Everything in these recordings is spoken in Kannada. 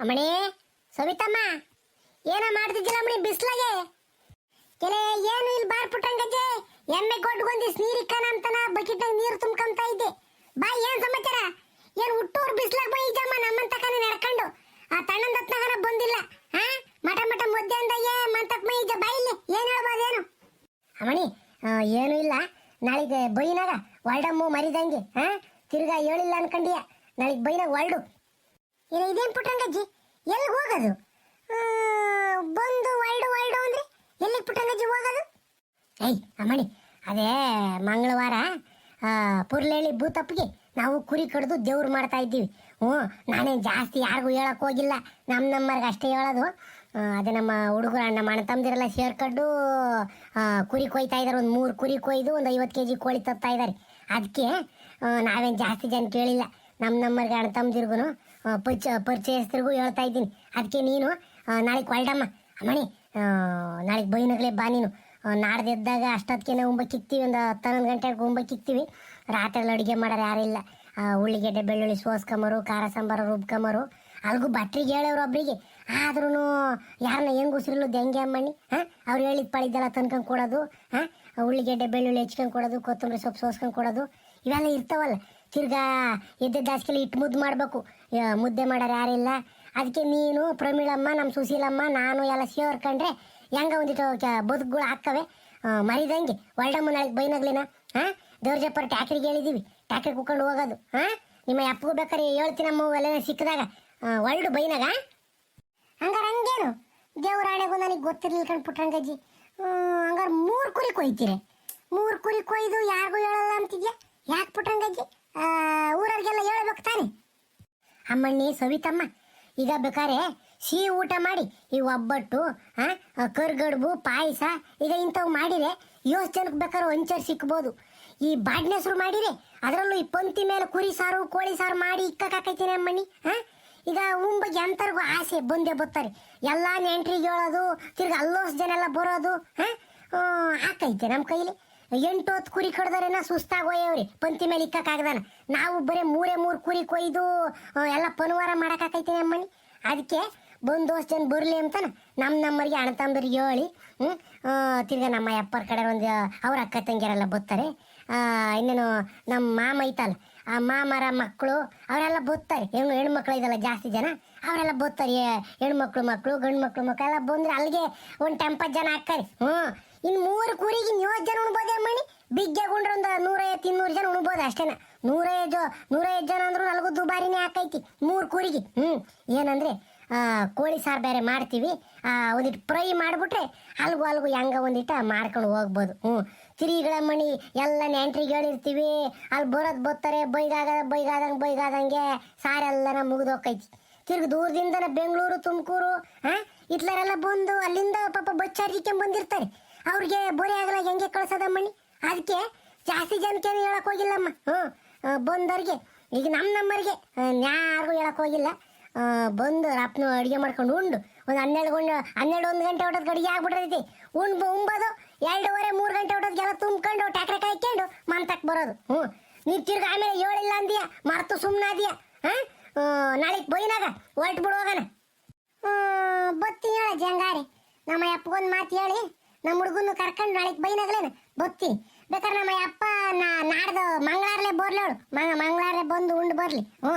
ಅಮ್ಮಣಿ, ಸವಿತಮ್ಮ, ಏನ ಮಾಡ್ತಿದ್ದಿಲ್ಲ ಅಮ್ಮಣಿ ಬಿಸ್ಲಾಗೆ? ಕೆಲೆ, ಏನು ಇಲ್ಲಿ ಬಾರ್ ಪುಟ್ಟಂಗಜ್ಜೆ ಎಮ್ಮೆ ಕೊಟ್ಕೊಂದಿಸ್ ನೀರ್ ಇಕ್ಕನ ಅಂತನ ಬಕೆಟ್ನಾಗ ನೀರು ತುಂಬ್ಕೊಂತ ಇದ್ದೆ. ಬಾ, ಏನ್ ಸಮಾಚಾರ? ಏನ್ ಹುಟ್ಟೂರ್ ಬಿಸ್ಲಾಗ ಬೈ ಜಮ್ಮ ನಮ್ಮಂತ ಕನೆ ನಡ್ಕೊಂಡು? ಆ ತಣ್ಣಂದ ಹತ್ನಾಗನ ಬಂದಿಲ್ಲ, ಹಾ? ಮಠ ಮಠ ಮುದ್ದೆ ಏ, ಮಂತಕ್ ಮೈ ಬಾ ಇಲ್ಲಿ, ಏನ್ ಹೇಳ್ಬೋದೇನು ಅಮ್ಮಣಿ ಏನು ಇಲ್ಲ. ನಾಳೆಗೆ ಬೈನಾಗ ವರ್ಡಮ್ಮು ಮರಿದಂಗೆ, ಹಾ? ತಿರ್ಗಾ ಹೇಳಿಲ್ಲ ಅನ್ಕಂಡಿಯ. ನಾಳೆಗೆ ಬೈನಾಗ ವರ್ಡು ಏನ ಇದೇನು ಪುಟ್ಟಂಗಜ್ಜಿ ಎಲ್ಲಿಗೆ ಹೋಗೋದು? ಬಂದು ವರ್ಡು ವರ್ಡು ಅಂದ್ರೆ ಎಲ್ಲಿಗೆ ಪುಟ್ಟಂಗಜ್ಜಿ ಹೋಗೋದು? ಏಯ್, ಅಮ್ಮಣಿ, ಅದೇ ಮಂಗಳವಾರ ಪುರ್ಲೇಳಿ ಭೂತಪ್ಪಿಗೆ ನಾವು ಕುರಿ ಕಡ್ದು ದೇವ್ರು ಮಾಡ್ತಾ ಇದ್ದೀವಿ. ಹ್ಞೂ ನಾನೇನು ಜಾಸ್ತಿ ಯಾರಿಗೂ ಹೇಳಕ್ಕೆ ಹೋಗಿಲ್ಲ. ನಮ್ಮ ನಮ್ಮರ್ಗೆ ಅಷ್ಟೇ ಹೇಳೋದು. ಅದೇ ನಮ್ಮ ಹುಡುಗರು ನಮ್ಮ ಅಣ್ಣ ತಮ್ಮದಿರೆಲ್ಲ ಸೇರ್ಕೊಂಡು ಕುರಿ ಕೊಯ್ತಾ ಇದ್ದಾರೆ ಒಂದು ಮೂರು ಕುರಿ ಕೊಯ್ದು ಒಂದು ಐವತ್ತು ಕೆ ಜಿ ಕೋಳಿ ತತ್ತಾ ಇದ್ದಾರೆ ಅದಕ್ಕೆ ನಾವೇನು ಜಾಸ್ತಿ ಜನ ಕೇಳಿಲ್ಲ. ನಮ್ಮ ನಮ್ಮರ್ಗೆ ಅಣ್ಣ ತಮ್ಮದಿರ್ಗು ಪರಿಚ, ಪರಿಚಯಸ್ಥರಿಗೂ ಹೇಳ್ತಾ ಇದ್ದೀನಿ. ಅದಕ್ಕೆ ನೀನು ನಾಳೆಗೆ ಹೊಲ್ಡಮ್ಮ ಮಣಿ ನಾಳೆಗೆ ಬೈನಗ್ಲೇ ಬಾ ನೀನು. ನಾಡ್ದೆದ್ದಾಗ ಅಷ್ಟೊತ್ತಿಗೆ ನಾವು ಉಂಬಕ್ಕಿಕ್ತೀವಿ ಒಂದು ಹತ್ತೊಂದು ಗಂಟೆಗೆ ಉಂಬಕ್ಕಿಕ್ತೀವಿ ರಾತ್ರಿ ರಾತ್ರಿಯಲ್ಲಿ ಅಡುಗೆ ಮಾಡೋರು ಯಾರಿಲ್ಲ ಉಳ್ಳಿಗೆಡ್ಡೆ, ಬೆಳ್ಳುಳ್ಳಿ ಸೋಸ್ಕೊಂಬರು ಖಾರ ಸಾಂಬಾರು ರುಬ್ಕೊಂಬರು ಅಲ್ಗೂ ಬಟ್ರಿಗೆ ಹೇಳೋರು ಒಬ್ಬರಿಗೆ ಆದ್ರೂ ಯಾರನ್ನ ಹೆಂಗ್ ಉಸಿರಿಲ್ಲ ಹೆಂಗೆ ಅಮ್ಮಣ್ಣಿ ಹಾಂ ಅವ್ರು ಹೇಳಿದ ಪಳಿದ್ದೆಲ್ಲ ತಂದ್ಕೊಂಡು ಕೊಡೋದು. ಹಾಂ ಉಳ್ಳಿಗೆಡ್ಡೆ, ಬೆಳ್ಳುಳ್ಳಿ ಹೆಚ್ಕೊಂಡು ಕೊಡೋದು, ಕೊತ್ತಂಬರಿ ಸೊಪ್ಪು ಸೋಸ್ಕೊಂಡು ಕೊಡೋದು. ಇವೆಲ್ಲ ಇರ್ತಾವಲ್ಲ. ತಿರ್ಗಾ ಎದ್ದ ಹಾಸ್ಕೆಲಿ ಇಟ್ಟು ಮುದ್ದು ಮಾಡಬೇಕು. ಮುದ್ದೆ ಮಾಡೋರು ಯಾರಿಲ್ಲ ಅದಕ್ಕೆ ನೀನು, ಪ್ರಮೀಳಮ್ಮ ನಮ್ಮ ಸುಶೀಲಮ್ಮ, ನಾನು ಎಲ್ಲ ಸೇರ್ಕೊಂಡ್ರೆ ಹೆಂಗ ಒಂದಿಟ್ಟು ಬದುಕುಗಳು ಹಾಕವೆ ಮರಿದಂಗೆ ಒಳ್ಡಮ್ಮ ನಾಳೆಗೆ ಬೈನಾಗ್ಲಿನ ಹಾಂ ದೇವ್ರ ಜಪ್ಪರ ಟ್ಯಾಕ್ರಿಗೆ ಹೇಳಿದೀವಿ. ಟ್ಯಾಕ್ರಿ ಕುಕ್ಕೊಂಡು ಹೋಗೋದು ಹಾಂ ನಿಮ್ಮ ಅಪ್ಪಗೂ ಬೇಕಾರೆ ಹೇಳ್ತೀನಮ್ಮ ಎಲ್ಲ ಸಿಕ್ಕಿದಾಗ. ಒಳ್ಳು ಬೈನಾಗ? ಹಂಗಾರೆ ಹಂಗೇನು? ದೇವರಾಣೆಗೂ ನನಗೆ ಗೊತ್ತಿರ್ಲಿಲ್ಲ ಕಣ್ ಪುಟ್ರಂಗಜ್ಜಿ ಹಂಗಾರೆ ಮೂರು ಕುರಿ ಕೊಯ್ತೀರಿ. ಮೂರು ಕುರಿ ಕೊಯ್ದು ಯಾರಿಗೂ ಹೇಳಲ್ಲ ಅಂತಿದ್ಯಾ? ಯಾಕೆ ಪುಟ್ರಂಗಜ್ಜಿ ಊರವ್ರಿಗೆಲ್ಲ ಹೇಳ್ಬೇಕು ತಾನೆ. ಅಮ್ಮಣ್ಣಿ, ಸವಿತಮ್ಮ, ಈಗ ಬೇಕಾರೆ ಸಿಹಿ ಊಟ ಮಾಡಿ, ಈ ಒಬ್ಬಟ್ಟು ಕರ್ಗಡ್ಬು, ಪಾಯಸ, ಈಗ ಇಂಥವು ಮಾಡಿರೆ ಯೋಷ್ಟು ಜನಕ್ಕೆ ಬೇಕಾದ್ರೆ ಒಂಚರ್ ಸಿಕ್ಬೋದು. ಈ ಬಾಡ್ನೆಸರು ಮಾಡಿರೆ ಅದರಲ್ಲೂ ಈ ಪಂಕ್ತಿ ಮೇಲೆ ಕುರಿ ಸಾರು, ಕೋಳಿ ಸಾರು ಮಾಡಿ ಇಕ್ಕಕ್ಕಾಕೈತೀನಿ ಅಮ್ಮಣ್ಣಿ ಹಾ ಈಗ ಉಂಬಗೆ ಎಂತರ್ಗೂ ಆಸೆ ಬಂದೇ ಬರ್ತಾರೆ ಎಲ್ಲ ನೆಂಟ್ರಿಗೆ ಹೇಳೋದು, ತಿರ್ಗಿ ಅಲ್ಲೋಸ್ ಜನ ಎಲ್ಲ ಬರೋದು ಹಾ ಹಾಕೈತೆ ನಮ್ಮ ಕೈಲಿ. ಎಂಟು ಹೊತ್ತು ಕುರಿ ಕಡ್ದಾರೇನ ಸುಸ್ತಾಗಿ ಹೋಯವ್ರಿ ಪಂಕ್ತಿ ಮೇಲೆ ಇಕ್ಕಾಗದಾನ ನಾವು ಬರೀ ಮೂರೇ ಮೂರು ಕುರಿ ಕೊಯ್ದು ಎಲ್ಲ ಪನುವಾರ ಮಾಡಕ್ಕಾಕೈತೀನಿ ನಮ್ಮನಿ ಅದಕ್ಕೆ ಬಂದು ದೋಸ್ತ್ ಜನ ಬರಲಿ ಅಂತಾನ ನಮ್ಮ ನಮ್ಮರಿಗೆ ಅಣ್ಣ ತಮ್ಮರಿಗೆ ಹೇಳಿ ಹ್ಞೂ ತಿರ್ಗಾ ನಮ್ಮ ಅಪ್ಪರ ಕಡೆ ಒಂದು, ಅವ್ರ ಅಕ್ಕ ತಂಗಿಯರೆಲ್ಲ ಬತ್ತಾರೆ ಇನ್ನೇನು ನಮ್ಮ ಮಾಮ ಐತಲ್ಲ, ಆ ಮಾಮರ ಮಕ್ಕಳು ಅವರೆಲ್ಲ ಬತ್ತಾರೆ ಹೆಣ್ಣು ಹೆಣ್ಮಕ್ಳು ಇದಲ್ಲ ಜಾಸ್ತಿ ಜನ, ಅವರೆಲ್ಲ ಬತ್ತಾರೆ ಹೆಣ್ಮಕ್ಳು ಮಕ್ಕಳು ಗಂಡು ಮಕ್ಳು ಮಕ್ಕಳು ಎಲ್ಲ ಬಂದ್ರೆ ಅಲ್ಲಿಗೆ ಒಂದು ಟೆಂಪತ್ತು ಜನ ಹಾಕ್ತಾರೆ. ಹ್ಞೂ ಇನ್ನು ಮೂರು ಕುರಿಗೆ ಮೂವತ್ತು ಜನ ಉಣ್ಬೋದೇ ಮಣಿ? ಬಿಗ್ಗೆ ಗುಂಡ್ರ ಒಂದು ನೂರೈವತ್ತು, ಇನ್ನೂರು ಜನ ಉಣ್ಬೋದು ಅಷ್ಟೇನ. ನೂರೈದು ನೂರೈದು ಜನ ಅಂದ್ರೂ ನಲ್ಗೂ ದುಬಾರಿನೇ ಹಾಕೈತಿ ಮೂರು ಕುರಿಗೆ. ಹ್ಞೂ ಏನಂದ್ರೆ ಕೋಳಿ ಸಾರು ಬೇರೆ ಮಾಡ್ತೀವಿ. ಒಂದಿಟ್ಟು ಫ್ರೈ ಮಾಡಿಬಿಟ್ರೆ ಅಲ್ಗು ಅಲ್ಗು ಹೆಂಗ ಒಂದಿಟ್ಟ ಮಾಡ್ಕೊಂಡು ಹೋಗ್ಬೋದು. ಹ್ಞೂ ತಿರಿಗಳ ಮಣಿ, ಎಲ್ಲ ನೆಂಟ್ರಿಗಳಿರ್ತೀವಿ. ಅಲ್ಲಿ ಬರೋದು ಬರ್ತಾರೆ ಬೈಗಾದ ಬೈಗಾದಂಗೆ ಬೈಗಾದಂಗೆ ಸಾರೆಲ್ಲನ ಮುಗಿದು ಹೋಗ್ತೈತಿ ತಿರ್ಗಿ ದೂರದಿಂದನೇ ಬೆಂಗಳೂರು, ತುಮಕೂರು ಹಾಂ ಇಟ್ಲರೆಲ್ಲ ಬಂದು ಅಲ್ಲಿಂದ ಪಾಪ ಬಚ್ಚಾರ್ಜಿಕೆ ಬಂದಿರ್ತಾರೆ ಅವ್ರಿಗೆ ಬೋರೆ ಆಗಲ್ಲ ಹೆಂಗೆ ಕಳ್ಸೋದಮ್ಮಣ್ಣಿ ಅದಕ್ಕೆ ಜಾಸ್ತಿ ಜನಕ್ಕೇನು ಹೇಳಕ್ ಹೋಗಿಲ್ಲಮ್ಮ. ಹ್ಞೂ ಬಂದವ್ರಿಗೆ. ಈಗ ನಮ್ಮ ನಮ್ಮರಿಗೆ ಯಾರಿಗೂ ಹೇಳಕ್ ಹೋಗಿಲ್ಲ. ಬಂದು ರಪ್ನ ಅಡುಗೆ ಮಾಡ್ಕೊಂಡು ಉಂಡು. ಒಂದು ಹನ್ನೆರಡು ಗಂಟೆ, ಹನ್ನೆರಡು ಒಂದು ಗಂಟೆ ಹೊಟ್ಟದ ಅಡುಗೆ ಆಗ್ಬಿಟ್ಟಿರ್ತೈತಿ ಉಂಡು ಉಂಬೋದು, ಎರಡೂವರೆ, ಮೂರು ಗಂಟೆ ಹೊಟ್ಟದ್ಗೆಲ್ಲ ತುಂಬ್ಕೊಂಡು ಟ್ಯಾಕ್ರೆ ಕಾಯ್ಕೊಂಡು ಮಂತಕ್ಕೆ ಬರೋದು. ಹ್ಞೂ ನೀವು ತಿರ್ಗಿ ಆಮೇಲೆ ಹೇಳಿಲ್ಲ ಅಂದಿಯ? ಮರ್ತು ಸುಮ್ಮನಾದಿಯ ಹಾಂ? ನಾಳೆಗೆ ಬೈನಾಗ? ಹೊರಟು ಹೋಗೋಣ. ಬತ್ತಿ ಹೇಳ ಜಂಗಾರಿ. ನಮ್ಮ ಅಪ್ಪಗೊಂದು ಮಾತು ಹೇಳಿ. ನಮ್ಮ ಹುಡುಗನ್ನು ಕರ್ಕೊಂಡು ನಾಳೆಗೆ ಬೈನಾಗ್ಲೇನು? ಬತ್ತಿ. ಬೇಕಾದ್ರೆ ನಮ್ಮ ಅಪ್ಪ ನಾ ನಾಡ್ದು ಮಂಗಳಾರಲೆ ಬರ್ಲೋಳು ಮಂಗ ಮಂಗಳಾರಲೆ ಬಂದು ಉಂಡು ಬರಲಿ. ಹ್ಞೂ.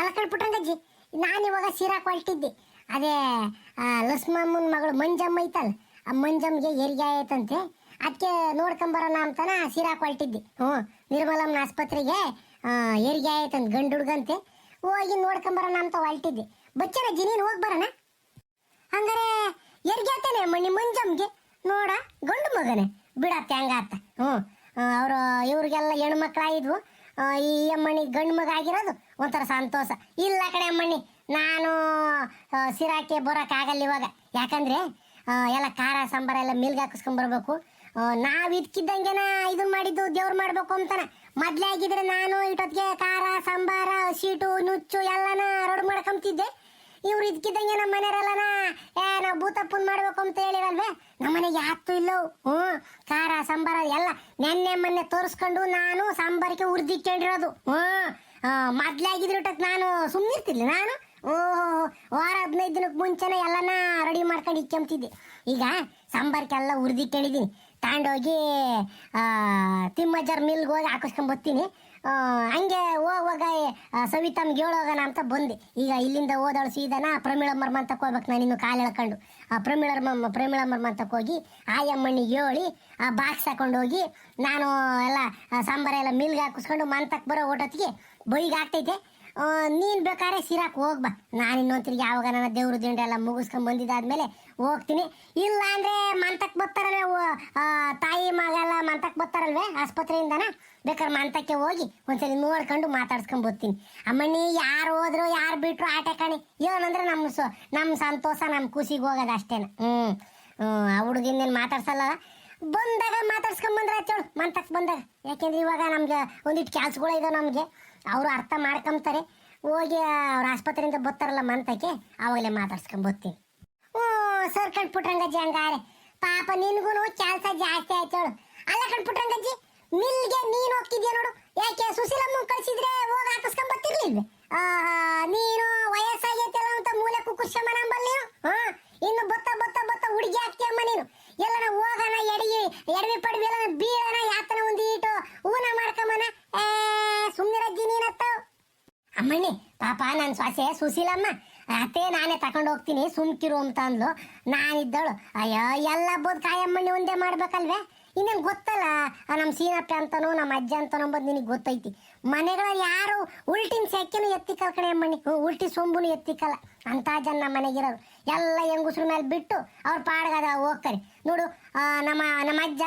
ಅಲಕಲ್ ಪುಟ್ಟಂಗಜ್ಜಿ, ನಾನು ಇವಾಗ ಸೀರಾ ಕೊಳ್ತಿದ್ದೆ ಅದೇ ಲಸ್ಮಮ್ಮನ ಮಗಳು ಮಂಜಮ್ಮ ಐತಲ್ಲ, ಆ ಮಂಜಮ್ಮಗೆ ಹೆರಿಗೆ ಆಯ್ತಂತೆ. ಅದಕ್ಕೆ ನೋಡ್ಕೊಂಬರೋಣ ಅಂತಾನೆ ಸೀರಾ ಕೊಳ್ತಿದ್ದೆ ಹ್ಞೂ. ನಿರ್ಮಲಮ್ಮನ ಆಸ್ಪತ್ರೆಗೆ ಹೆರಿಗೆ ಆಯ್ತಂತ ಗಂಡು ಹುಡುಗಂತೆ. ಹೋಗಿ ನೋಡ್ಕೊಂಬರೋಣ ಅಂತ ಹೊಲ್ಟಿದ್ದೆ. ಬಚ್ಚರಜ್ಜಿ ನೀನು ಹೋಗಿ ಬರೋಣ? ಹಂಗಾರೆ ಎರ್ಗ್ಯಾತೇನೆ ಮಣ್ಣಿ ಮುಂಜಮ್ಗೆ? ನೋಡ, ಗಂಡು ಮಗನೆ. ಬಿಡತ್ತೆ ಹಂಗಾತ. ಹ್ಞೂ. ಅವರು, ಇವ್ರಿಗೆಲ್ಲ ಹೆಣ್ಮಕ್ಳಾಗಿದ್ವು. ಈ ಅಮ್ಮಣ್ಣಿ ಗಂಡು ಮಗ ಆಗಿರೋದು ಒಂಥರ ಸಂತೋಷ. ಇಲ್ಲ ಕಡೆ ಅಮ್ಮಣ್ಣಿ, ನಾನು ಸಿರಾಕೆ ಬರೋಕೆ ಆಗಲ್ಲ ಇವಾಗ. ಯಾಕಂದ್ರೆ ಎಲ್ಲ ಖಾರ, ಸಾಂಬಾರ ಎಲ್ಲ ಮಿಲ್ಗೆ ಹಾಕಿಸ್ಕೊಂಬರ್ಬೇಕು ನಾವು ಇದಕ್ಕಿದ್ದಂಗೆನ ಇದನ್ನ ಮಾಡಿದ್ದು, ದೇವ್ರು ಮಾಡ್ಬೇಕು ಅಂತಾನೆ. ಮೊದಲೇ ಆಗಿದ್ರೆ ನಾನು ಇಟ್ಟೊತ್ತಿಗೆ ಖಾರ, ಸಾಂಬಾರ ಸೀಟು ನುಚ್ಚು ಎಲ್ಲನ ರೋಡ್ ಮಾಡ್ಕೊಂತಿದ್ದೆ. ಇವ್ರು ಇದ್ಕಿದ್ದಂಗೆ ನಮ್ಮ ಮನೆಯವರೆಲ್ಲನ? ಏ, ನಾವು ಭೂತಪ್ಪನ್ ಮಾಡ್ಬೇಕು ಅಂತ ಹೇಳಿರಲ್ವೇ? ನಮ್ಮ ಮನೆಗೆ ಯಾತು ಇಲ್ಲವು. ಹ್ಞೂ, ಖಾರ, ಸಾಂಬಾರ, ಎಲ್ಲ ನೆನ್ನೆ ಮೊನ್ನೆ ತೋರಿಸ್ಕೊಂಡು ನಾನು ಸಾಂಬಾರಿಗೆ ಉರ್ದಿಕ್ಕೊಂಡಿರೋದು ಹ್ಞೂ ಟಕ್ ನಾನು ಸುಮ್ಮನಿರ್ತಿರ್ಲಿ ನಾನು? ಓ, ವಾರ ಹದಿನೈದು ದಿನಕ್ಕೆ ಮುಂಚೆನೇ ಎಲ್ಲನ ರೆಡಿ ಮಾಡ್ಕೊಂಡು ಇಕ್ಕೊಂತಿದ್ದೆ ಈಗ ಸಾಂಬಾರ್ಕೆಲ್ಲ ಹುರಿದಿಟ್ಟಿದ್ದೀನಿ ತಗೊಂಡೋಗಿ ತಿಮ್ಮಜ್ಜರ್ ಮಿಲ್ಗೆ ಹೋಗಿ ಹಾಕಿಸ್ಕೊಂಡ್ ಬರ್ತೀನಿ. ಆ, ಹಂಗೆ ಹೋಗುವಾಗ ಸವಿತಮ್ಗೆ ಹೇಳೋಗೋಣ ಅಂತ ಬಂದೆ. ಈಗ ಇಲ್ಲಿಂದ ಹೋದಳು ಸೀದನ ಪ್ರಮಿಳಮ್ಮರ್ಮ ಅಂತ ಹೋಗ್ಬೇಕು ನಾನು ಇನ್ನು ಕಾಲು ಎಳ್ಕೊಂಡು. ಆ ಪ್ರಮಿಳಮ್ಮ ಪ್ರಮಿಳಮ್ಮರ್ಮ ಅಂತ ಹೋಗಿ ಆಯಮ್ಮಣ್ಣಿಗೆ ಹೇಳಿ ಆ ಬಾಕ್ಸ್ ಹಾಕೊಂಡು ಹೋಗಿ ನಾನು ಎಲ್ಲ ಸಾಂಬಾರೆಲ್ಲ ಮಿಲ್ಗೆ ಹಾಕಿಸ್ಕೊಂಡು ಮಂತಕ್ಕೆ ಬರೋ ಓಟೊತ್ತಿಗೆ ಬೈಗೆ ಆಗ್ತೈತೆ. ನೀನ್ ಬೇಕಾದ್ರೆ ಸಿರಾಕ್ ಹೋಗ್ಬಾ ನಾನು ಇನ್ನೊಂದ್ಸರಿಗೆ ಯಾವಾಗ ನನ್ನ ದೇವ್ರ ದಿಂಡೆ ಎಲ್ಲ ಮುಗಿಸ್ಕೊಂಡ್ ಬಂದಿದ್ದಾದ್ಮೇಲೆ ಹೋಗ್ತೀನಿ. ಇಲ್ಲ ಅಂದ್ರೆ ಮಂತಕ್ ಬರ್ತಾರಲ್ವೇ ತಾಯಿ ಮಗ ಎಲ್ಲ ಮಂತಕ್ ಬರ್ತಾರಲ್ವೇ ಆಸ್ಪತ್ರೆಯಿಂದನ? ಬೇಕಾದ್ರೆ ಮಂತಕ್ಕೆ ಹೋಗಿ ಒಂದ್ಸಲ ನೋಡ್ಕೊಂಡು ಮಾತಾಡ್ಸ್ಕೊಂಡ್ ಬರ್ತೀನಿ. ಅಮ್ಮಣ್ಣಿ ಯಾರು ಹೋದ್ರು ಯಾರು ಬಿಟ್ರು ಆಟೆ ಕಾಣಿ. ಏನಂದ್ರೆ ನಮ್ಮ ಸೊ ನಮ್ಮ ಸಂತೋಷ ನಮ್ಮ ಖುಷಿಗೆ ಹೋಗೋದು ಅಷ್ಟೇನ. ಹ್ಮ್, ಆ ಹುಡುಗಿಂದೇನು ಮಾತಾಡ್ಸಲ್ಲ? ಬಂದಾಗ ಮಾತಾಡ್ಸ್ಕೊಂಡ್ ಬಂದ್ರೆ ಆಚೋಳು ಮಂತಕ್ ಬಂದಾಗ. ಯಾಕೆಂದ್ರೆ ಇವಾಗ ನಮ್ಗೆ ಒಂದಿಟ್ಟು ಕೆಲ್ಸಗಳು ಇದಾವೆ ನಮಗೆ. ಅವರು ಅರ್ಥ ಮಾಡ್ಕೊಂಬ್ತಾರೆ. ಹೋಗಿ ಅವ್ರ ಆಸ್ಪತ್ರೆಯಿಂದ ಬರ್ತಾರಲ್ಲ ಮಂತಕ್ಕೆ ಅವಾಗಲೇ ಮಾತಾಡ್ಸ್ಕೊಂಡ್ ಓ ಸರ್ ಕಣ್ಪುಟ್ರಂಗಜ್ಜಿ ಹಂಗಾರೆ. ಪಾಪ ನಿನ್ಗೂ ಕೆಲಸ ಜಾಸ್ತಿ ಆಯ್ತೇಳು ಅಲ್ಲ ಕಣ್ಪುಟ್ರಂಗಜ್ಜಿ ಮಿಲ್ಗೆ ನೀನು ಹೋಗ್ತಿದ್ಯಾ ನೋಡು. ಯಾಕೆ ಸುಶೀಲಮ್ಮ ಕಳ್ಸಿದ್ರೆ ಹೋಗಿ ಆ, ನೀನು ವಯಸ್ಸಾಗೈತಲ್ಲ ಅಂತ ಮೂಲೆ ಕುಕ್ಕುರ್ಸಮ್ಮ ನಂಬಲ್ ನೀನು? ಹಾ ಇನ್ನು ಬತ್ತ ಬತ್ತ ಬತ್ತ ಹುಡುಗಿ ಹಾಕ್ತಿಯಮ್ಮ ನೀನು. ಎಲ್ಲನ ಹೋಗಣ ಎಡಗಿ ಎಡವಿ ಪಡವಿ ಎಲ್ಲ ಬೀಳನ, ಯಾತನ ಒಂದು ಈಟು ಊನ ಮಾಡ್ಕೊಂಬನ ಏ ಸುಮ್ಮನಿರಜ್ಜಿ ನೀನತ್ತ? ಅಮ್ಮಣ್ಣಿ, ಪಾಪ ನನ್ನ ಸೊಸೆ ಸುಶೀಲಮ್ಮ ಅತ್ತೆ ನಾನೇ ತಗೊಂಡು ಹೋಗ್ತೀನಿ, ಸುಮ್ಕಿರು ಅಂತ ಅಂದ್ಲು. ನಾನಿದ್ದಳು. ಅಯ್ಯೋ, ಎಲ್ಲ ಬೋದ್ ಕಾಯಮ್ಮಣ್ಣಿ ಒಂದೇ ಮಾಡ್ಬೇಕಲ್ವೇ? ಇನ್ನೇನು ಗೊತ್ತಲ್ಲ? ನಮ್ಮ ಸೀನಪ್ಪ ಅಂತನೋ ನಮ್ಮ ಅಜ್ಜ ಅಂತನೋ ಬಂದು ನಿನಗೆ ಗೊತ್ತೈತಿ. ಮನೆಗಳಲ್ಲಿ ಯಾರು ಉಲ್ಟಿನ ಸೆಕೆನೂ ಎತ್ತಿಕಲ್ ಕಡೆ ಹ್ಞೂ ಉಲ್ಟಿ ಸೊಂಬುನು ಎತ್ತಿಕಲ್ಲ ಅಂತ ಜನ ನಮ್ಮ ಮನೆಗಿರೋರು. ಎಲ್ಲ ಹೆಂಗುಸ್ರ ಮೇಲೆ ಬಿಟ್ಟು ಅವ್ರ ಪಾಡ್ಗದ ಹೋಗ್ತಾರೆ. ನೋಡು ನಮ್ಮ ನಮ್ಮ ಅಜ್ಜ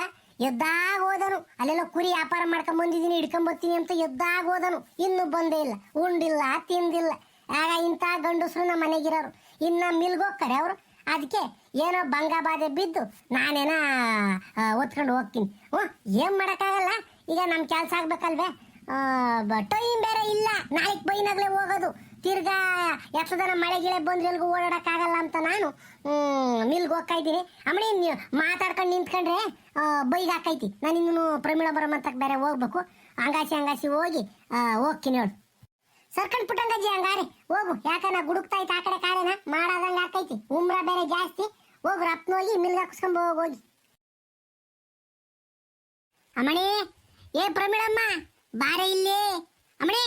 ಎದ್ದಾಗ ಹೋದನು. ಅಲ್ಲೆಲ್ಲ ಕುರಿ ವ್ಯಾಪಾರ ಮಾಡ್ಕೊಂಡ್ ಬಂದಿದ್ದೀನಿ ಹಿಡ್ಕೊಂಬರ್ತೀನಿ ಅಂತ ಎದ್ದಾಗ ಹೋದನು. ಇನ್ನೂ ಬಂದೇ ಇಲ್ಲ. ಉಂಡಿಲ್ಲ, ತಿಂದಿಲ್ಲ. ಆಗ ಇಂಥ ಗಂಡಸ್ರು ನಮ್ಮ ಮನೆಗಿರೋರು. ಇನ್ನು ಮಿಲ್ಗೋಗ್ತಾರೆ ಅವರು. ಅದಕ್ಕೆ ಏನೋ ಬಂಗ ಬಾಧೆ ಬಿದ್ದು ನಾನೇನ ಒತ್ಕೊಂಡು ಹೋಗ್ತೀನಿ. ಓ ಏನು ಮಾಡೋಕ್ಕಾಗಲ್ಲ? ಈಗ ನಮ್ಮ ಕೆಲಸ ಆಗ್ಬೇಕಲ್ವೇ? ಟೈಮ್ ಬೇರೆ ಇಲ್ಲ. ನಾಲ್ಕು ಬೈನಾಗ್ಲೇ ಹೋಗೋದು. ತಿರ್ಗಾ ಎಷ್ಟು ಮಳೆ ಗಿಳೆ ಬಂದ್ರೆ ಎಲ್ಗೂ ಓಡಾಡಕ್ಕಾಗಲ್ಲ ಅಂತ ನಾನು ಮಿಲ್ಗೆ ಹೋಗ್ತಾ ಇದ್ದೀನಿ. ಆಮೇಲೆ ನೀವು ಮಾತಾಡ್ಕೊಂಡು ನಿಂತ್ಕೊಂಡ್ರೆ ಬೈಗೆ ಹಾಕೈತಿ. ನಾನು ಇನ್ನೂ ಪ್ರಮೀಳ ಬರಮಂತಕ್ಕೆ ಬೇರೆ ಹೋಗ್ಬೇಕು. ಹಂಗಾಸಿ ಹಂಗಾಸಿ ಹೋಗಿ ಹೋಗ್ತೀನಿ ಹೇಳು ಸರ್ಕಂಡ್ ಪುಟ್ಟಂಗಜ್ಜಿ ಹಂಗಾರೆ. ಹೋಗು. ಯಾಕನ ಗುಡುಕ್ತಾ ಐತೆ ಆ ಕಡೆ ಕಾರೇನ ಮಾಡಾದಂಗ ಹಾಕೈತಿ ಉಮ್ರ ಬೇರೆ ಜಾಸ್ತಿ. ಹೋಗು ರಪ್ನ ಹೋಗಿ ಮಿಲ್ಗೆ ಹಾಕಿಸ್ಕೊಂಡ್ ಹೋಗಿ ಅಮ್ಮಣಿ, ಏ ಪ್ರಮೀಳಮ್ಮ, ಬಾರೆ ಇಲ್ಲಿ. ಅಮ್ಮಣಿ,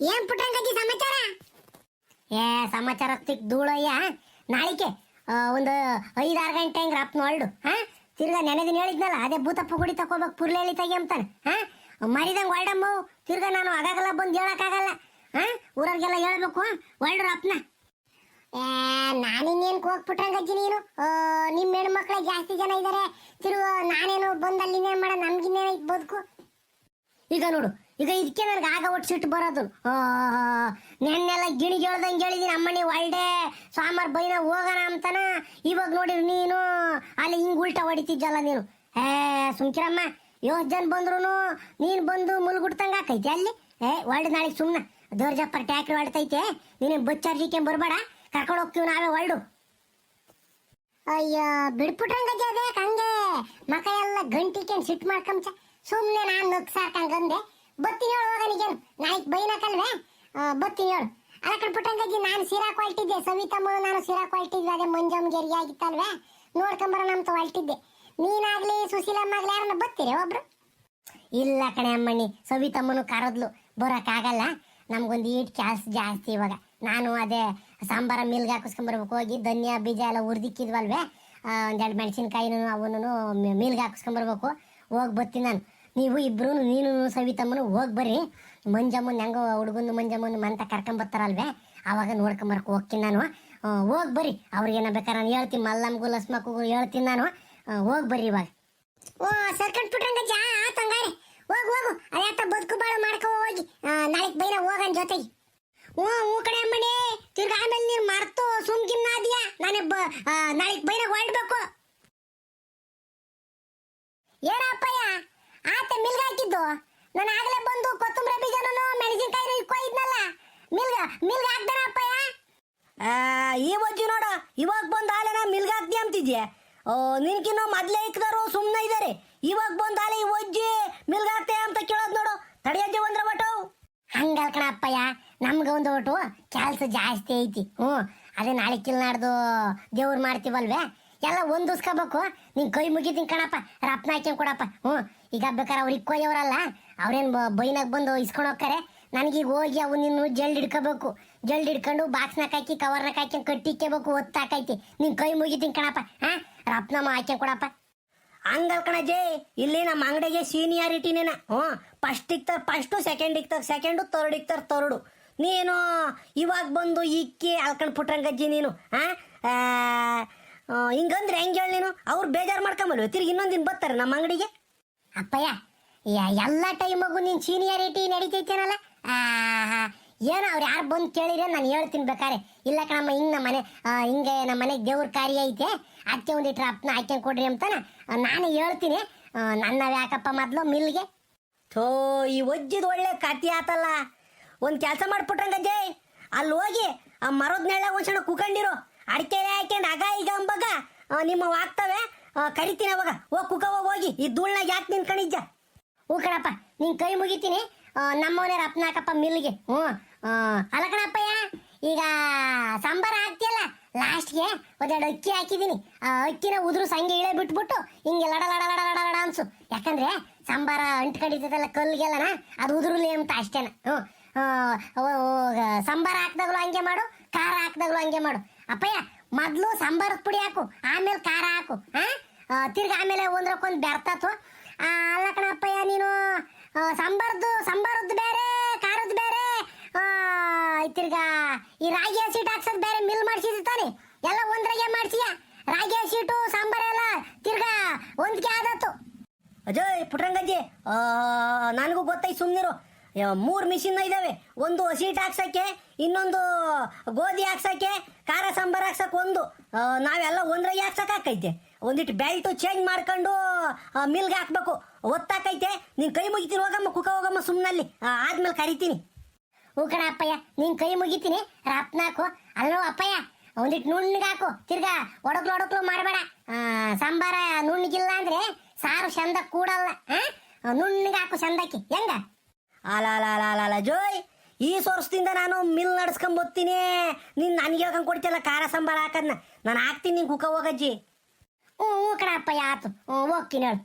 ಏನ್ ಪುಟ್ಟಂಗಜ್ಜಿ ಸಮಾಚಾರ? ಏ, ಸಮಾಚಾರ ತಿಕ್ ಧೂಳಯ್ಯ. ನಾಳಿಕೆ ಒಂದು ಐದಾರು ಗಂಟೆ ಹಂಗೆ ರಪ್ನ ಹೊರಡು ಹಾ? ತಿರ್ಗಾ ನೆನೆದಿನ ಹೇಳಿದ್ನಲ್ಲ, ಅದೇ ಭೂತಪ್ಪ ಗುಡಿ ತಕೋಬೇಕು ಪುರ್ಲೇಳಿ ತೆಗಿ ಅಂತಾನೆ, ಹಾ? ಮರಿದಂಗೆ ಹೊರಡಮ್ಮ ತಿರ್ಗಾ ನಾನು ಆಗಾಗಲ್ಲ ಬಂದು ಹೇಳಕ್ಕಾಗಲ್ಲ, ಹಾ? ಊರವ್ರಿಗೆಲ್ಲ ಹೇಳ್ಬೇಕು ಹೊರಡು ರಪ್ನ ನಾನಿನ್ನೇನು ಹೋಗ್ಬಿಟ್ರಂಗಜ್ಜಿ ನೀನು? ನಿಮ್ ನಿಮ್ಮ ಹೆಣ್ಮಕ್ಳೆ ಜಾಸ್ತಿ ಜನ ಇದಾರೆ. ತಿರು ನಾನೇನು ಬಂದು ಅಲ್ಲಿ ಮಾಡ ನಮ್ಗಿನ್ನೇನೈತೆ ಬದುಕು? ಈಗ ನೋಡು, ಈಗ ಇದಕ್ಕೆ ನನಗೆ ಆಗ ಒಟ್ಟು ಸಿಟ್ಟು ಬರೋದು. ನೆನ್ನೆಲ್ಲ ಗಿಣಿ ಹೇಳ್ದಂಗೆ ಹೇಳಿದೀನಿ ಅಮ್ಮನಿ ಒಳ್ಳೆ ಸಾಮಾರ್ ಬೈನ ಹೋಗೋಣ ಅಂತಾನ. ಇವಾಗ ನೋಡಿರಿ ನೀನು, ಅಲ್ಲಿ ಹಿಂಗ್ ಉಲ್ಟಾ ಹೊಡಿತಿದ್ದಲ್ಲ ನೀನು. ಏ, ಸುಮ್ಕಿರಮ್ಮ ಯೋಸ್ ಜನ ಬಂದ್ರು ನೀನು ಬಂದು ಮುಲ್ಗುಡ್ತಂಗೆ ಹಾಕೈತಿ ಅಲ್ಲಿ? ಏ, ಒಳ್ಳೆ ನಾಳೆಗೆ ಸುಮ್ಮನೆ ದೋರ್ಜಪ್ಪರ್ ಟ್ಯಾಕ್ರಿ ಹೊಡ್ತೈತೆ, ನೀನು ಬಚ್ಚಾರ್ಜಿಕೆ ಬರಬೇಡ. ಕರ್ಕೊಂಡು ಹೋಗ್ತೀವಿ ನಾವೇ ಹೊರಡು. ಅಯ್ಯೋ ಬಿಡ್ಬಿಟ್ರಂಗಜ್ಜ ಅದೇ ಹಂಗೆ ಮಕ ಎಲ್ಲ ಗಂಟಿಕೆ ಸಿಟ್ಟು ಮಾಡ್ಕೊಂಚ ಸುಮ್ಮನೆ ನಾನು ನಗ್ಸಾಕಂಗಂದೆ ಬತ್ತೀನಿ ಹೇಳು ಹೋಗನಿಗೇನು ನಾಯ್ಕ್ ಬೈನಕಲ್ವೇ ಬತ್ತೀನಿ ಹೇಳು. ಅಲ್ಲ ನಾನ್ ಸೀರಾ ಹೊಲ್ಟಿದ್ದೆ ಸವಿತಮ್ಮ ನಾನು ಸೀರಾ ಹೊಲ್ಟಿದ್ವಿ ಅದೇ ಮಂಜಮ್ ಗೆರಿ ಆಗಿತ್ತಲ್ವೇ? ನೋಡ್ಕೊಂಬರೋಣ ಅಂತ ಹೊಲ್ಟಿದ್ದೆ ನೀನಾಗ್ಲಿ, ಸುಶೀಲಮ್ಮಾಗ್ಲಿ ಯಾರನ್ನ ಬತ್ತೀರಿ ಒಬ್ರು? ಇಲ್ಲ ಕಣೆ ಅಮ್ಮಣ್ಣಿ, ಸವಿತಮ್ಮನು ಕರೆದ್ಲು. ಬರೋಕ್ಕಾಗಲ್ಲ ನಮಗೊಂದು ಈಟ್ ಕ್ಯಾಲ್ಸ್ ಜಾಸ್ತಿ ಇವಾಗ. ನಾನು ಅದೇ ಸಾಂಬಾರ ಮಿಲ್ಗೆ ಹಾಕಿಸ್ಕೊಂಬರ್ಬೇಕು. ಹೋಗಿ ಧನ್ಯ, ಬೀಜ ಎಲ್ಲ ಹುರಿದಿಕ್ಕಿದ್ವಲ್ವೇ ಒಂದೆರಡು ಮೆಣಸಿನ್ಕಾಯಿನೂ ಅವನು ಮಿಲ್ಗೆ ಹಾಕಿಸ್ಕೊಂಬರ್ಬೇಕು. ಹೋಗಿ ಬರ್ತೀನಿ ನಾನು. ನೀವು ಇಬ್ರು ನೀನು ಸವಿತಮ್ಮನು ಹೋಗಿ ಬರ್ರಿ. ಮಂಜಮ್ಮನ ಹೆಂಗೋ ಹುಡುಗನ ಮಂಜಮ್ಮನ ಮಂತ ಕರ್ಕೊಂಬರ್ತಾರಲ್ವೇ ಆವಾಗ ನೋಡ್ಕೊಂಬರಕ್ಕೆ ಹೋಗ್ತೀನಿ ನಾನು. ಹೋಗಿ ಬರ್ರಿ. ಅವ್ರಿಗೇನ ಬೇಕಾದ್ರೆ ನಾನು ಹೇಳ್ತೀನಿ. ಮಲ್ಲಮ್ಮಗೂ ಲಸ್ಮಕ್ಕೂ ಹೇಳ್ತೀನಿ ನಾನು. ಹೋಗಿ ಬರ್ರಿ ಇವಾಗ. ಓ, ಸರ್ಕಂಡ್ ಪುಟ್ರಂಗ ಆತ ತಂಗಾರೆ ಹೋಗು ಹೋಗು. ಅದ್ಯಾತ ಬದುಕು ಬಾಳು ಮಾಡ್ಕೊ ಹೋಗಿ. ನಾಳೆಗೆ ಬೈನ ಹೋಗನ್ ಜೊತೆಗೆ. ಹ್ಞೂ ಹ್ಞೂ ಕಡೆ ಅಮ್ಮಣಿ ತಿರ್ಗ ಆಮೇಲೆ ನೀನು ಮರ್ತು ಸುಮ್ಕಿನ್ನ ಆದ್ಯಾ? ನಾನೇ ಬ ನಾಳೆಗೆ ಬೈನ ಹೊರಡ್ಬೇಕು. ಏನಪ್ಪಯ್ಯ ಆತ ಮಿಲ್ಗ ಹಾಕಿದ್ದು. ನಾನು ಆಗಲೇ ಬಂದು ಕೊತ್ತಂಬರಿ ಬೀಜನೂ ಮೆಣಸಿನ್ಕಾಯಿನೂ ಇಕ್ಕೊಯ್ದ್ನಲ್ಲ ಮಿಲ್ಗ ಮಿಲ್ಗ ಆ, ಈ ವಜ್ಜಿ ನೋಡು ಇವಾಗ ಬಂದ ಮಿಲ್ಗ ಮಿಲ್ಗಾಕ್ತಿ ಅಂತಿದ್ಯೆ? ಓ ನಿನ್ಕಿನ್ನ ಮೊದ್ಲೇ ಇಕ್ದಾರು ಸುಮ್ಮನೆ ಇದಾರೆ. ಇವಾಗ ಬಂದ ಈ ಮಿಲ್ಗ ಹಾಕ್ತೆ ಅಂತ ಕೇಳೋದ್ ನೋಡು. ತಡಿಯಜ್ಜಿ ಒಂದ್ರ ಬಟ್ಟು ಹಂಗಲ್ ಕಣಪ್ಪಯ್ಯ ನಮ್ಗೆ ಒಂದು ಒಟ್ಟು ಕೆಲಸ ಜಾಸ್ತಿ ಐತಿ. ಹ್ಞೂ, ಅದೇ ನಾಳೆ ಕಿಲ್ ನಾಡ್ದು ದೇವ್ರು ಮಾಡ್ತೀವಲ್ವೇ? ಎಲ್ಲ ಹೊಂದಿಸ್ಕೋಬೇಕು. ನಿನ್ ಕೈ ಮುಗಿತೀನಿ ಕಣಪ್ಪ, ರಪ್ನ ಹಾಕ್ಯಂಡ್ ಕೊಡಪ್ಪ. ಹ್ಞೂ, ಈಗ ಬೇಕಾರೆ ಅವ್ರು ಇಕ್ಕೋಯವ್ರಲ್ಲ ಅವ್ರೇನು ಬೈನಾಗ ಬಂದು ಇಸ್ಕೊಂಡು ಹೋಗ್ತಾರೆ. ನನಗೀಗ ಹೋಗಿ ಅವು ನಿನ್ನ ಜಲ್ಡ್ ಹಿಡ್ಕೋಬೇಕು. ಜಲ್ಡ್ ಹಿಡ್ಕೊಂಡು ಬಾಕ್ಸ್ನಾಗ ಹಾಕಿ ಕವರ್ನಾಗ ಹಾಕ್ಯಂಡ್ ಕಟ್ಟಿಕ್ಕೋಬೇಕು ಒತ್ತಾಕೈತಿ ನಿನ್ ಕೈ ಮುಗಿತೀನಿ ಕಣಪ್ಪ, ಹಾ? ರಪ್ನಮ್ಮ ಹಾಕ್ಯಂಡ್ ಕೊಡಪ್ಪ. ಹಂಗಲ್ ಕಣಜೆ, ಇಲ್ಲಿ ನಮ್ಮ ಅಂಗಡಿಗೆ ಸೀನಿಯಾರಿಟಿನೇನ ಹ್ಞೂ ಫಸ್ಟ್ ಇಕ್ತಾರೆ ಫಸ್ಟು ಸೆಕೆಂಡ್ ಇಕ್ತಾರೆ ಸೆಕೆಂಡು ತರ್ಡ್ ಇಕ್ತಾರೆ ತರ್ಡು ನೀನು ಇವಾಗ ಬಂದು ಇಕ್ಕಿ ಅಲ್ಕಂಡ್ ಪುಟ್ರಂಗಜ್ಜಿ ನೀನು ಆ? ಹಿಂಗಂದ್ರೆ ಹೆಂಗೆ ಹೇಳಿ ನೀನು? ಅವ್ರು ಬೇಜಾರು ಮಾಡ್ಕೊಂಬಲ್ವ? ತಿರ್ಗಿ ಇನ್ನೊಂದಿನ ಬರ್ತಾರೆ ನಮ್ಮ ಅಂಗಡಿಗೆ. ಅಪ್ಪಯ್ಯ ಯ- ಎಲ್ಲ ಟೈಮಗೂ ನೀನು ಸೀನಿಯಾರಿಟಿ ನಡೀತೈತೇನಲ್ಲ? ಏನೋ ಅವ್ರು ಯಾರು ಬಂದು ಕೇಳಿದ್ರೆ ನಾನು ಹೇಳ್ತೀನಿ ಬೇಕಾರೆ. ಇಲ್ಲ ಕಣಮ್ಮ ಹಿಂಗೆ ನಮ್ಮ ಮನೆ ಹಿಂಗೆ ನಮ್ಮ ಮನೆಗೆ ದೇವ್ರ ಕಾರ್ಯ ಐತೆ. ಅದಕ್ಕೆ ಇಟ್ರ ಅಪ್ನ ಆಯ್ಕೆ ಕೊಡ್ರಿ ಅಂತಾನ. ನಾನು ಹೇಳ್ತೀನಿ. ನನ್ನ ಯಾಕಪ್ಪ ಮೊದ್ಲು ಮಿಲ್ಗೆ? ಥೋ ಈ ಒಜ್ಜಿದ ಒಳ್ಳೆ ಕತಿ ಆತಲ್ಲ. ಒಂದು ಕೆಲಸ ಮಾಡ್ಬಿಟ್ರಂಗಜ್ಜೆ ಅಲ್ಲಿ ಹೋಗಿ ಆ ಮರದ ನೆಳ್ಳ ಒಂದ್ಸಣ ಕುಕೊಂಡಿರು. ಅಡಿಕೆ ಹಾಕ್ಯಂಡು ಅಗ ಈಗ ಅಂಬಾಗ ನಿಮ್ಮ ಆಗ್ತವೆ ಕರಿತೀನಿ ಅವಾಗ. ಓ ಕುಕ, ಹೋಗಿ ಈ ಧೂಳ್ನಾಗ ಯಾಕೆ ನಿನ್ಕಣಿಜ್ಜ ಹ್ಞೂ ಕಣಪ್ಪ, ನಿನ್ ಕೈ ಮುಗಿತೀನಿ. ನಮ್ಮವನೇ ರಪ್ನ ಹಾಕಪ್ಪ ಮಿಲ್ಗೆ. ಹ್ಞೂ ಅಲ್ಲ ಕಣಪ್ಪಯ್ಯ ಈಗ ಸಾಂಬಾರ ಹಾಕ್ತಿಯಲ್ಲ, ಲಾಸ್ಟ್ಗೆ ಒಂದೆರಡು ಅಕ್ಕಿ ಹಾಕಿದ್ದೀನಿ ಆ, ಅಕ್ಕಿನ ಉದುರು ಸಂಗೆ ಇಳೆ ಬಿಟ್ಬಿಟ್ಟು ಹಿಂಗೆ ಲಡ ಲಡ ಲಡ ಲಡ ಲಡ ಅನ್ಸು. ಯಾಕಂದ್ರೆ ಸಾಂಬಾರ ಅಂಟ್ಕೊಂಡಿದ್ದಲ್ಲ ಕಲ್ಗೆಲ್ಲನ, ಅದು ಉದುರುಲಿ ಅಂತ ಅಷ್ಟೇನ. ಹ್ಞೂ ಸಾಂಬಾರ ಹಾಕ್ದಾಗ್ಲೂ ಹಂಗೆ ಮಾಡು ಖಾರ ಹಾಕ್ದಾಗ್ಲೂ ಹಂಗೆ ಮಾಡು. ಅಪ್ಪಯ್ಯ ಮೊದ್ಲು ಸಾಂಬಾರ್ ಪುಡಿ ಹಾಕು ಆಮೇಲೆ ಖಾರ ಹಾಕು ಹಾ? ತಿರ್ಗಿ ಆಮೇಲೆ ಒಂದ್ರಕ್ಕೊಂದು ಆ, ಅಲ್ಲ ಕಣಪ್ಪಯ್ಯ ನೀನು ಸಾಂಬಾರ್ದು ಸಾಂಬಾರದ್ದು ಬೇರೆ ಖಾರದ್ದು ಬೇರೆ. ತಿರ್ಗಾ ಈ ರಾಗಿ ಹಸಿಟ್ಟು ಹಾಕ್ಸೋದು ಬೇರೆ ಮಿಲ್ ಮಾಡ್ಸಿದ್ ತಾನೆ. ಎಲ್ಲ ಒಂದ್ರಾಗೆ ಮಾಡ್ಸಿಯ? ರಾಗಿ ಹಸಿಟ್ಟು ಸಾಂಬಾರೆಲ್ಲ ತಿರ್ಗಾ ಒಂದ್ಗೆ ಆದತ್ತು. ಅಜಯ್ ಪುಟ್ರಂಗಜ್ಜಿ ನನಗೂ ಗೊತ್ತಾಯ್ತು ಸುಮ್ಮನಿರು ಮೂರು ಮಿಷಿನ್ ಇದಾವೆ. ಒಂದು ಹಸಿಟ್ ಹಾಕ್ಸಕ್ಕೆ, ಇನ್ನೊಂದು ಗೋಧಿ ಹಾಕ್ಸಕ್ಕೆ, ಖಾರ, ಸಾಂಬಾರ್ ಹಾಕ್ಸಕ್ ಒಂದು. ನಾವೆಲ್ಲ ಒಂದ್ರಾಗೆ ಹಾಕ್ಸಕ್ ಹಾಕೈತೆ ಒಂದಿಟ್ಟು ಬೆಲ್ಟ್ ಚೇಂಜ್ ಮಾಡ್ಕೊಂಡು ಮಿಲ್ಗೆ ಹಾಕ್ಬೇಕು. ಒತ್ತಾಕೈತೆ. ನೀನ್ ಕೈ ಮುಗಿತೀನಿ, ಹೋಗಮ್ಮ, ಕುಕ ಹೋಗಮ್ಮ ಸುಮ್ಮನಲ್ಲಿ ಆದ್ಮೇಲೆ ಕರಿತೀನಿ. ಹೂ ಅಪ್ಪಯ್ಯ, ನೀನ್ ಕೈ ಮುಗಿತೀನಿ. ರಪ್ನಾಕು ಅಲ್ಲೋ ಅಪ್ಪಯ್ಯ ಒಂದಿಟ್ಟು ನುಣ್ಣಗಾಕು ತಿರ್ಗಾ, ಒಡಕ್ಲು ಒಡಕ್ಲು ಮಾಡಬೇಡ. ಸಾಂಬಾರ ನುಣ್ಣಗಿಲ್ಲ ಅಂದ್ರೆ ಸಾರು ಚಂದ ಕೂಡಲ್ಲ. ಆ? ನುಣ್ಣಗಾಕು ಚಂದಕ್ಕೆ. ಹೆಂಗ? ಅಲ ಅಲ ಅಲ ಅಲ ಅಲ ಜೋಯ್, ಈ ಸೋರ್ಸ್ದಿಂದ ನಾನು ಮಿಲ್ ನಡ್ಸ್ಕೊಂಡ್ ಬತ್ತೀನಿ ನೀನ್ ನನಗೆ ಹೋಗಂಗ್ ಕೊಡ್ತಿಲ್ಲ ಖಾರ ಸಾಂಬಾರ್ ಹಾಕದ್ನ. ನಾನು ಹಾಕ್ತೀನಿ ನಿಂಗೆ ಕುಕ ಹೋಗಜ್ಜಿ. ಹ್ಞೂ ಕಣಪ್ಪ ಯಾತು ಹ್ಞೂ, ಹೋಗ್ತೀನಿ ಹೇಳು.